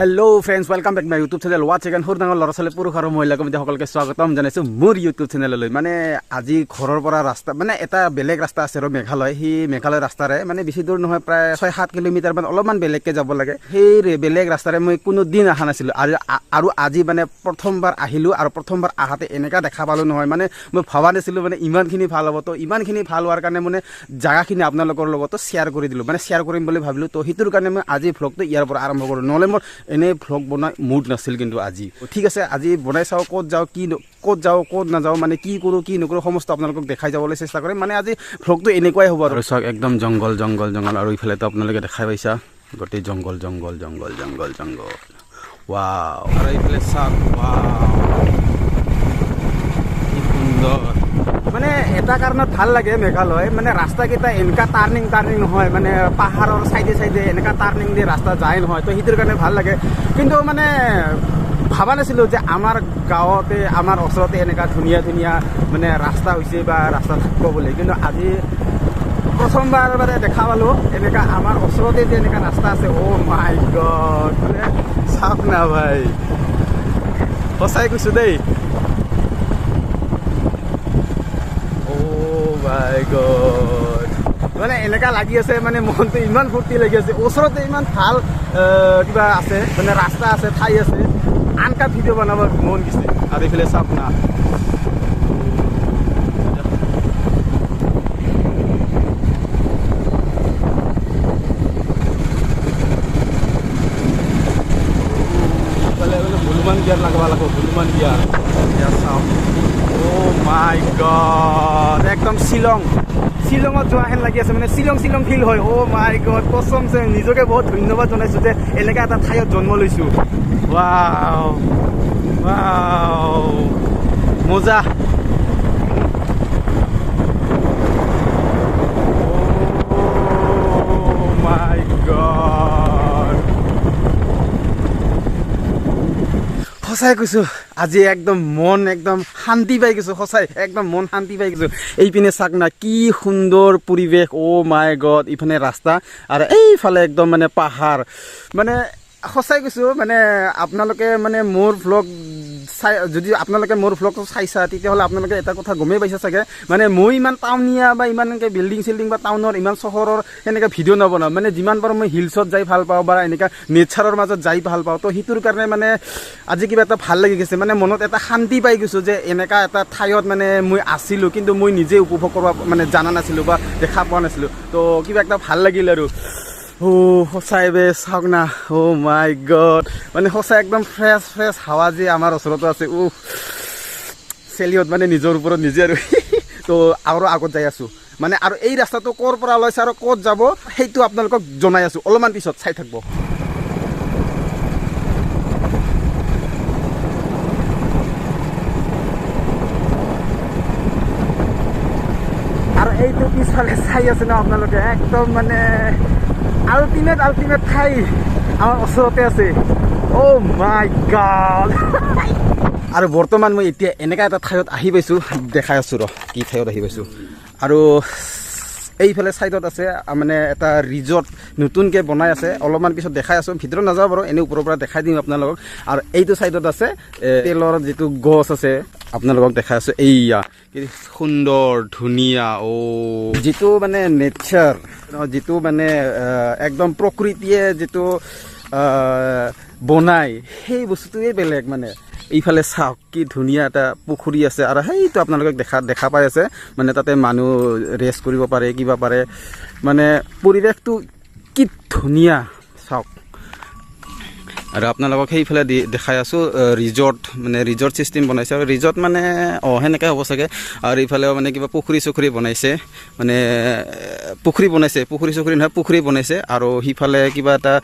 Hello' friends welcome back my YouTube channel what second সৰু ডাঙৰ ল'ৰা ছোৱালী পুৰুষ আৰু মহিলা কমিটি সকলোকে স্বাগতম। জনাইছোঁ মোৰ ইউটিউব চেনেললৈ মানে আজি ঘৰৰ পৰা ৰাস্তা মানে এটা বেলেগ ৰাস্তা আছে আৰু মেঘালয়। সেই মেঘালয় ৰাস্তাৰে মানে বেছি দূৰ নহয়, প্ৰায় ছয় সাত কিলোমিটাৰমান অলপমান বেলেগকৈ যাব লাগে। সেই বেলেগ ৰাস্তাৰে মই কোনো দিন অহা নাছিলোঁ। আৰু আৰু আজি মানে প্ৰথমবাৰ আহিলোঁ আৰু প্ৰথমবাৰ আহাতে এনেকুৱা দেখা পালোঁ নহয়। মানে মই ভবা নাছিলোঁ মানে ইমানখিনি ভালো হ'ব। তো, ইমানখিনি ভালো হোৱাৰ কাৰণে মানে জাগাখিনি আপোনালোকৰ লগতো শ্বেয়াৰ কৰি দিলোঁ। মানে শ্বেয়াৰ কৰিম বুলি ভাবিলোঁ। তো, সেইটোৰ কাৰণে মই আজি ভ্লগটো ইয়াৰ পৰা আৰম্ভ কৰোঁ। নহ'লে মোৰ এনেই ভ্লগ বনাই মুড নাছিল কিন্তু আজি। ঠিক আছে, আজি বনাই চাওঁ, ক'ত যাওঁ, কি ক'ত যাওঁ, ক'ত নাযাওঁ মানে কি কৰোঁ, কি নকৰোঁ, সমস্ত আপোনালোকক দেখাই যাবলৈ চেষ্টা কৰিম। মানে আজি ভ্লগটো এনেকুৱাই হ'ব আৰু। চাওক, একদম জংঘল জংঘল জংঘল, আৰু ইফালেতো আপোনালোকে দেখাই পাইছা। গোটেই জংঘল জংঘল জংঘল জংঘল জংঘল। ৱাও আৰু এইফালে চাওক ৱাও কি সুন্দৰ। মানে এটা কাৰণত ভালো লাগে মেঘালয় মানে ৰাস্তাকেইটা এনেকুৱা টাৰ্ণিং টাৰ্ণিং নহয় মানে পাহাৰৰ চাইডে চাইডে এনেকুৱা টাৰ্ণিং দি ৰাস্তা যায় নহয়, তো সেইটোৰ কাৰণে ভালো লাগে। কিন্তু মানে ভাবা নাছিলোঁ যে আমাৰ গাঁৱতে, আমাৰ ওচৰতে এনেকুৱা ধুনীয়া ধুনীয়া মানে ৰাস্তা হৈছে বা ৰাস্তা থাকিব বুলি। কিন্তু আজি প্ৰথমবাৰ মানে দেখা পালোঁ এনেকুৱা আমাৰ ওচৰতে যে এনেকুৱা ৰাস্তা আছে অ' মাই গড মানে চাওক না ভাই। সঁচাই কৈছোঁ দেই অ' মানে এনেকা লাগি আছে মানে মনটো ইমান ফূৰ্তি লাগি আছে। ওচৰতে ইমান ভালো কিবা আছে মানে ৰাস্তা আছে, ঠাই আছে। আনকা ভিডিঅ' বনাব মন গৈছে। আৰু এইফালে চাওক না। মানে হনুমান গিয়াৰ লগাব লাগিব, হনুমান এতিয়া চাওক মাই গড একদম শ্বিলং শ্বিলঙত যোৱা হেন লাগি আছে মানে শ্বিলং শ্বিলং ফিল হয়। অ' মাই গড কচমছে নিজকে বহুত ধন্যবাদ জনাইছোঁ যে এনেকুৱা এটা ঠাইত জন্ম লৈছোঁ। ৱাও ৱাও মজা অ' মাই গড সঁচাই কৈছোঁ, আজি একদম মন একদম শান্তি পাই গৈছোঁ, সঁচাই, একদম মন শান্তি পাই গৈছোঁ। এইপিনে চাক না কি সুন্দৰ পৰিৱেশ অ' মাই গড ইফালে ৰাস্তা, আৰু এইফালে একদম মানে পাহাৰ। মানে সঁচাই কৈছোঁ মানে আপোনালোকে মানে মোৰ ভ্লগ চাই, যদি আপোনালোকে মোৰ ভ্লগটো চাইছা, তেতিয়াহ'লে আপোনালোকে এটা কথা গমেই পাইছে চাগে। মানে মই ইমান টাউনীয়া বা ইমান এনেকৈ বিল্ডিং চিল্ডিং বা টাউনৰ, ইমান চহৰৰ সেনেকৈ ভিডিঅ' নবনাওঁ। মানে যিমান পাৰোঁ মই হিলছত যাই ভালো পাওঁ বা এনেকুৱা নেচাৰৰ মাজত যাই ভালো পাওঁ, তো সেইটোৰ কাৰণে মানে আজি কিবা এটা ভালো লাগি গৈছে। মানে মনত এটা শান্তি পাই গৈছোঁ যে এনেকুৱা এটা ঠাইত মানে মই আছিলোঁ, কিন্তু মই নিজে উপভোগ কৰিব মানে জানা নাছিলোঁ বা দেখা পোৱা নাছিলোঁ। তো কিবা এটা ভালো লাগিল আৰু। অ' সঁচাই বে, চাওক না। Oh' my God. মানে সঁচাই একদম ফ্ৰেছ ফ্ৰেছ হাৱা যে আমাৰ ওচৰতো আছে উহ চেলিহঁত মানে নিজৰ ওপৰত নিজে আৰু। তো আৰু আগত যাই আছোঁ। মানে আৰু এই ৰাস্তাটো ক'ৰ পৰা লৈছে আৰু ক'ত যাব, সেইটো আপোনালোকক জনাই আছোঁ। অলপমান পিছত চাই থাকিব আৰু এইটো পিছফালে চাই আছে ন আপোনালোকে? একদম মানে আল্টিমেট আল্টিমেট ঠাই আমাৰ ওচৰতে আছে। অ' মাই গড আৰু বৰ্তমান মই এতিয়া এনেকুৱা এটা ঠাইত আহি পাইছোঁ। দেখাই আছোঁ ৰ কি ঠাইত আহি পাইছোঁ। আৰু এইফালে ছাইডত আছে মানে এটা ৰিজৰ্ট নতুনকৈ বনাই আছে। অলপমান পিছত দেখাই আছোঁ। ভিতৰত নাযাওঁ বাৰু, এনেই ওপৰৰ পৰা দেখাই দিম আপোনালোকক। আৰু এইটো ছাইডত আছে তেলৰ যিটো গছ আছে আপোনালোকক দেখাই আছোঁ, এইয়া সুন্দৰ, ধুনীয়া অ' যিটো মানে নেচাৰ যিটো মানে একদম প্ৰকৃতিয়ে যিটো বনাই, সেই বস্তুটোৱে বেলেগ মানে। এইফালে চাওক, কি ধুনীয়া এটা পুখুৰী আছে আৰু সেইটো আপোনালোকে দেখা দেখা পাই আছে। মানে তাতে মানুহ ৰেষ্ট কৰিব পাৰে, কিবা পাৰে। মানে পৰিৱেশটো কি ধুনীয়া, চাওক। আৰু আপোনালোকক সেইফালে দি দেখাই আছোঁ ৰিজৰ্ট মানে ৰিজৰ্ট ছিষ্টেম বনাইছে। আৰু ৰিজৰ্ট মানে অঁ সেনেকৈ হ'ব চাগে। আৰু ইফালেও মানে কিবা পুখুৰী চুখুৰী বনাইছে। মানে পুখুৰী বনাইছে। পুখুৰী চুখুৰী নহয়, পুখুৰী বনাইছে। আৰু সিফালে কিবা এটা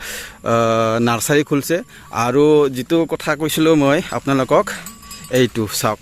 নাৰ্চাৰী খুলিছে। আৰু যিটো কথা কৈছিলোঁ মই আপোনালোকক, এইটো চাওক।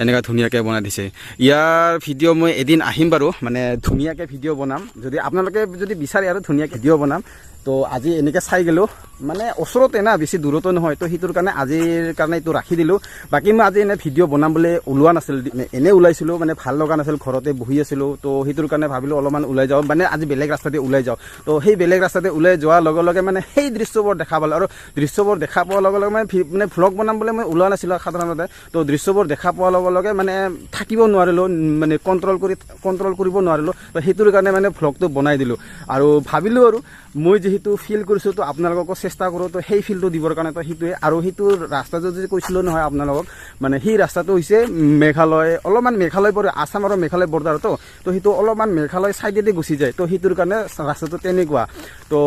এনেকুৱা ধুনীয়াকৈ বনাই দিছে। ইয়াৰ ভিডিঅ' মই এদিন আহিম বাৰু মানে ধুনীয়াকৈ ভিডিঅ' বনাম। যদি আপোনালোকে যদি বিচাৰে আৰু ধুনীয়াকৈ ভিডিঅ' বনাম, তো আজি এনেকৈ চাই গ'লোঁ। মানে ওচৰতে না, বেছি দূৰতো নহয়, তো সেইটোৰ কাৰণে আজিৰ কাৰণে এইটো ৰাখি দিলোঁ। বাকী মই আজি এনে ভিডিঅ' বনাম বুলি ওলোৱা নাছিল এনেই ওলাইছিলোঁ মানে ভালো লগা নাছিল, ঘৰতে বহি আছিলোঁ। তো সেইটোৰ কাৰণে ভাবিলোঁ অলপমান ওলাই যাওঁ মানে আজি বেলেগ ৰাস্তাতে ওলাই যাওঁ। তো সেই বেলেগ ৰাস্তাতে ওলাই যোৱাৰ লগে লগে মানে সেই দৃশ্যবোৰ দেখা পালোঁ আৰু দৃশ্যবোৰ দেখা পোৱাৰ লগে লগে মানে মানে ভ্লগ বনাম বুলি মই ওলোৱা নাছিলোঁ সাধাৰণতে। তো দৃশ্যবোৰ দেখা পোৱাৰ লগে লগে মানে থাকিব নোৱাৰিলোঁ মানে কণ্ট্ৰল কৰি কণ্ট্ৰল কৰিব নোৱাৰিলোঁ তো সেইটোৰ কাৰণে মানে ভ্লগটো বনাই দিলোঁ। আৰু ভাবিলোঁ আৰু, মই যিহেতু ফিল কৰিছোঁ, তো আপোনালোককো চেষ্টা কৰোঁ, তো সেই ফিলটো দিবৰ কাৰণে, তো সেইটোৱে। আৰু সেইটো ৰাস্তাটো যদি কৈছিলোঁ নহয় আপোনালোকক মানে সেই ৰাস্তাটো হৈছে মেঘালয়, অলপমান মেঘালয় পৰে, আছাম আৰু মেঘালয় বৰ্ডাৰতো তো। সেইটো অলপমান মেঘালয় ছাইডেদি গুচি যায়, তো সেইটোৰ কাৰণে ৰাস্তাটো তেনেকুৱা। তো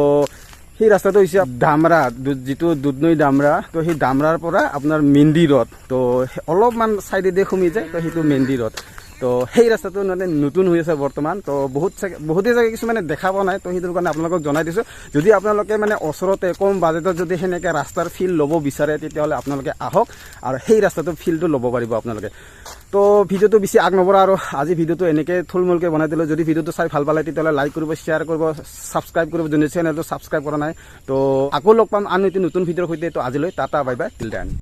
সেই ৰাস্তাটো হৈছে ডামৰা দু- যিটো দুধনৈ ডামৰা তো সেই ডামৰাৰ পৰা আপোনাৰ মেন্দিৰত তো অলপমান ছাইডেদি সোমাই যায়, তো সেইটো মেন্দিৰত তো সেই ৰাস্তাটো মানে নতুন হৈ আছে বৰ্তমান। তো বহুত চাগে বহুতে চাগে কিছুমানে দেখা পোৱা নাই, তো সেইটোৰ কাৰণে আপোনালোকক জনাই দিছোঁ। যদি আপোনালোকে মানে ওচৰতে কম বাজেটত যদি সেনেকৈ ৰাস্তাৰ ফিল ল'ব বিচাৰে, তেতিয়াহ'লে আপোনালোকে আহক আৰু সেই ৰাস্তাটোৰ ফিলটো ল'ব পাৰিব আপোনালোকে। তো ভিডিঅ'টো বেছি আগ নবঢ়া আৰু আজি ভিডিঅ'টো এনেকৈ থুলমূলকৈ বনাই দিলোঁ। যদি ভিডিঅ'টো চাই ভালো পালে তেতিয়াহ'লে লাইক কৰিব শ্বেয়াৰ কৰিব ছাবস্ক্ৰাইব কৰিব। যোনে চেনেলটো ছাবস্ক্ৰাইব কৰা নাই, তো আকৌ লগ পাম। আন এটি নতুন ভিডিঅ'ৰ সৈতে। তো আজিলৈ tata bye bye till then